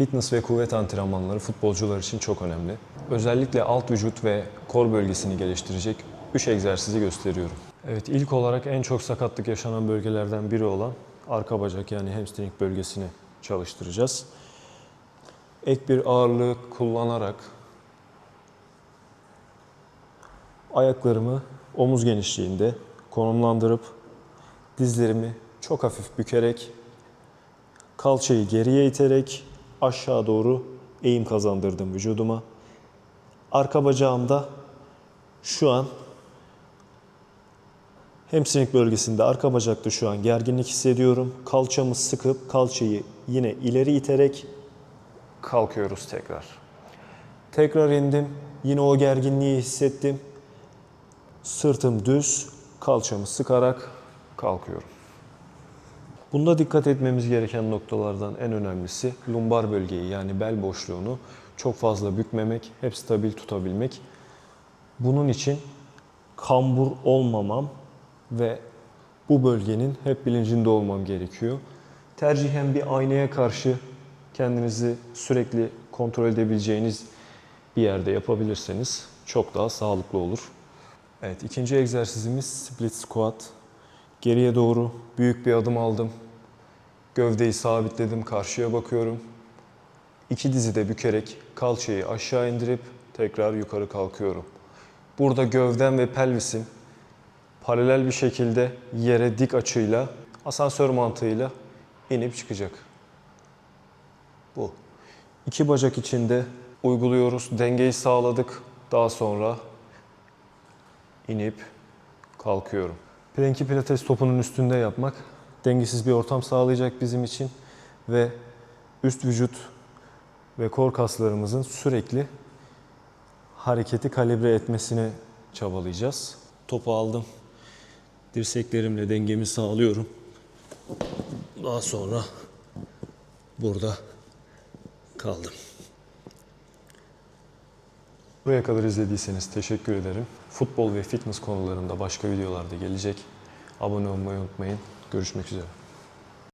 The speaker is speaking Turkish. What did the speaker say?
Fitness ve kuvvet antrenmanları futbolcular için çok önemli. Özellikle alt vücut ve kor bölgesini geliştirecek 3 egzersizi gösteriyorum. Evet ilk olarak en çok sakatlık yaşanan bölgelerden biri olan arka bacak yani hamstring bölgesini çalıştıracağız. Ek bir ağırlığı kullanarak ayaklarımı omuz genişliğinde konumlandırıp dizlerimi çok hafif bükerek kalçayı geriye iterek aşağı doğru eğim kazandırdım vücuduma. Arka bacağımda şu an hamstring bölgesinde arka bacakta şu an gerginlik hissediyorum. Kalçamı sıkıp kalçayı yine ileri iterek kalkıyoruz tekrar. Tekrar indim. Yine o gerginliği hissettim. Sırtım düz, kalçamı sıkarak kalkıyorum. Bunda dikkat etmemiz gereken noktalardan en önemlisi lumbar bölgeyi yani bel boşluğunu çok fazla bükmemek, hep stabil tutabilmek. Bunun için kambur olmamam ve bu bölgenin hep bilincinde olmam gerekiyor. Tercihen bir aynaya karşı kendinizi sürekli kontrol edebileceğiniz bir yerde yapabilirseniz çok daha sağlıklı olur. Evet, ikinci egzersizimiz split squat. Geriye doğru büyük bir adım aldım. Gövdeyi sabitledim, karşıya bakıyorum. İki dizi de bükerek kalçayı aşağı indirip tekrar yukarı kalkıyorum. Burada gövdem ve pelvisim paralel bir şekilde yere dik açıyla, asansör mantığıyla inip çıkacak. Bu. İki bacak içinde uyguluyoruz. Dengeyi sağladık. Daha sonra inip kalkıyorum. Planki pilates topunun üstünde yapmak dengesiz bir ortam sağlayacak bizim için ve üst vücut ve kor kaslarımızın sürekli hareketi kalibre etmesini çabalayacağız. Topu aldım. Dirseklerimle dengemi sağlıyorum. Daha sonra burada kaldım. Buraya kadar izlediyseniz teşekkür ederim. Futbol ve fitness konularında başka videolarda gelecek. Abone olmayı unutmayın. Görüşmek üzere.